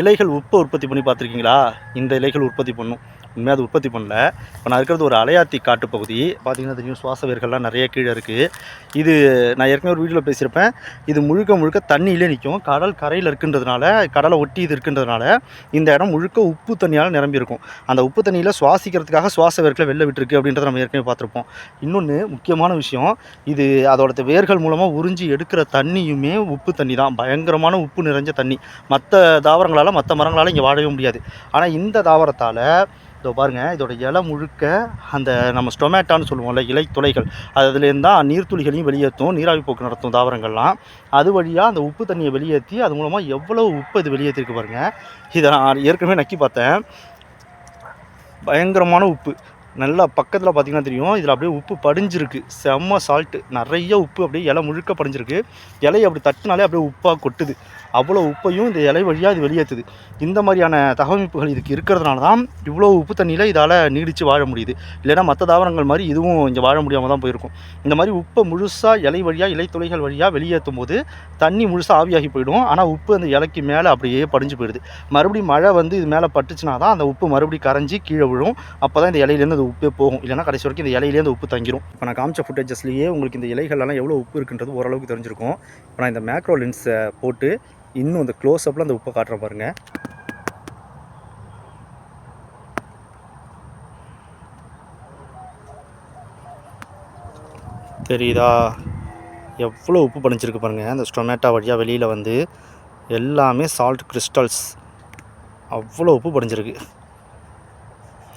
இலைகள் உப்பை உற்பத்தி பண்ணி பார்த்துருக்கீங்களா? இந்த இலைகள் உற்பத்தி பண்ணும். உண்மையாக அது உற்பத்தி பண்ணல. இப்போ நான் இருக்கிறது ஒரு அலையாத்தி காட்டு பகுதி பார்த்திங்கன்னா தெரியும் சுவாச வேர்கள்லாம் நிறைய கீழே இருக்குது இது நான் ஏற்கனவே ஒரு வீடியோவில் பேசியிருப்பேன். இது முழுக்க முழுக்க தண்ணியிலே நிற்கும் கடல் கரையில் இருக்குன்றதுனால கடலை ஒட்டி இது இருக்குன்றதுனால இந்த இடம் முழுக்க உப்பு தண்ணியால் நிரம்பி இருக்கும். அந்த உப்பு தண்ணியில் சுவாசிக்கிறதுக்காக சுவாச வேர்களை வெளில விட்டுருக்கு அப்படின்றத நம்ம ஏற்கனவே பார்த்துருப்போம். இன்னொன்று முக்கியமான விஷயம் இது அதோட வேர்கள் மூலமாக உறிஞ்சி எடுக்கிற தண்ணியுமே உப்பு தண்ணி தான் பயங்கரமான உப்பு நிறைஞ்ச தண்ணி. மற்ற தாவரங்களால் மற்ற மரங்களால் இங்கே வாழவே முடியாது. ஆனால் இந்த தாவரத்தால் இதோ பாருங்கள் இதோட இலை முழுக்க அந்த நம்ம ஸ்டொமேட்டான்னு சொல்லுவோம்ல இலை துளைகள் அதுலேருந்து தான் நீர்த்துளிகளையும் வெளியேற்றும் நீராவி போக்கு நடத்தும் தாவரங்கள்லாம். அது வழியாக அந்த உப்பு தண்ணியை வெளியேற்றி அது மூலமாக எவ்வளோ உப்பு இது வெளியேற்றிருக்கு பாருங்கள் இதை நான் ஏற்கனவே நக்கி பார்த்தேன். பயங்கரமான உப்பு. நல்லா பக்கத்தில் பார்த்தீங்கன்னா தெரியும். இதில் அப்படியே உப்பு படிஞ்சிருக்கு. செம்ம சால்ட்டு நிறைய உப்பு அப்படியே இலை முழுக்க படிஞ்சிருக்கு. இலையை அப்படி தட்டினாலே அப்படியே உப்பாக கொட்டுது. அவ்வளோ உப்பையும் இந்த இலை வழியாக இது வெளியேற்றுது இந்த மாதிரியான தகவமைப்புகள் இதுக்கு இருக்கிறதுனால தான் இவ்வளோ உப்பு தண்ணியில் இதால் நீடித்து வாழ முடியுது. இல்லைன்னா மற்ற தாவரங்கள் மாதிரி இதுவும் இங்கே வாழ முடியாமல் தான் போயிருக்கும். இந்த மாதிரி உப்பை முழுசாக இலை வழியாக இலை துளைகள் வழியாக வெளியேற்றும் போது தண்ணி முழுசாக ஆவியாகி போயிடும். ஆனால் உப்பு அந்த இலைக்கு மேலே அப்படியே படிஞ்சு போயிடுது. மறுபடியும் மழை வந்து இது மேலே பட்டுச்சுனா தான் அந்த உப்பு மறுபடியும் கரைஞ்சி கீழே விழும். அப்போ தான் இந்த இலையிலேருந்து அந்த உப்பே போகும். இல்லைன்னா கடைசி வரைக்கும் இந்த இலையிலேருந்து அந்த உப்பு தங்கிரும். இப்போ நான் காமிச்ச ஃபுட்டேஜஸ்லேயே உங்களுக்கு இந்த இலைகள்லாம் எவ்வளோ உப்பு இருக்குன்றது ஓரளவுக்கு தெரிஞ்சிருக்கும். இப்போ நான் இந்த மேக்ரோ லென்ஸை போட்டு இன்னும் அந்த க்ளோஸ் அப்பில் அந்த உப்பை காட்டுறேன் பாருங்கள் தெரியுதா? எவ்வளோ உப்பு படிஞ்சிருக்கு பாருங்கள் அந்த ஸ்டொமேட்டோ வழியாக வெளியில் வந்து எல்லாமே சால்ட் கிறிஸ்டல்ஸ் அவ்வளோ உப்பு படிஞ்சிருக்கு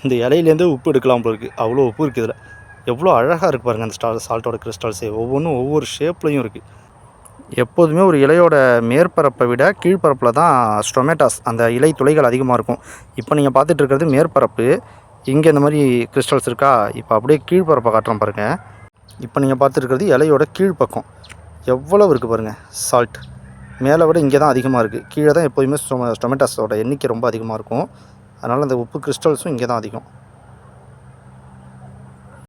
இந்த இலையிலேருந்து உப்பு எடுக்கலாம் போல இருக்குது அவ்வளோ உப்பு இருக்குது இதில். எவ்வளோ அழகாக இருக்குது பாருங்கள் அந்த ஸ்டால் சால்ட்டோட கிறிஸ்டல்ஸே ஒவ்வொன்றும் ஒவ்வொரு ஷேப்லையும் இருக்குது எப்போதுமே ஒரு இலையோட மேற்பரப்பை விட கீழ்ப்பரப்பில் தான் ஸ்டொமேட்டாஸ் அந்த இலை துளைகள் அதிகமாக இருக்கும். இப்போ நீங்கள் பார்த்துட்டு இருக்கிறது மேற்பரப்பு. இங்கே இந்த மாதிரி கிறிஸ்டல்ஸ் இருக்கா? இப்போ அப்படியே கீழ்ப்பரப்பை காட்டுறோம் பாருங்கள் இப்போ நீங்கள் பார்த்துருக்கிறது இலையோட கீழ்ப்பக்கம். எவ்வளவு இருக்குது பாருங்கள் சால்ட் மேலே விட இங்கே தான் அதிகமாக இருக்குது கீழே தான் எப்போதுமே ஸ்டொமேட்டாஸோட எண்ணிக்கை ரொம்ப அதிகமாக இருக்கும். அதனால் அந்த உப்பு கிறிஸ்டல்ஸும் இங்கே தான் அதிகம்.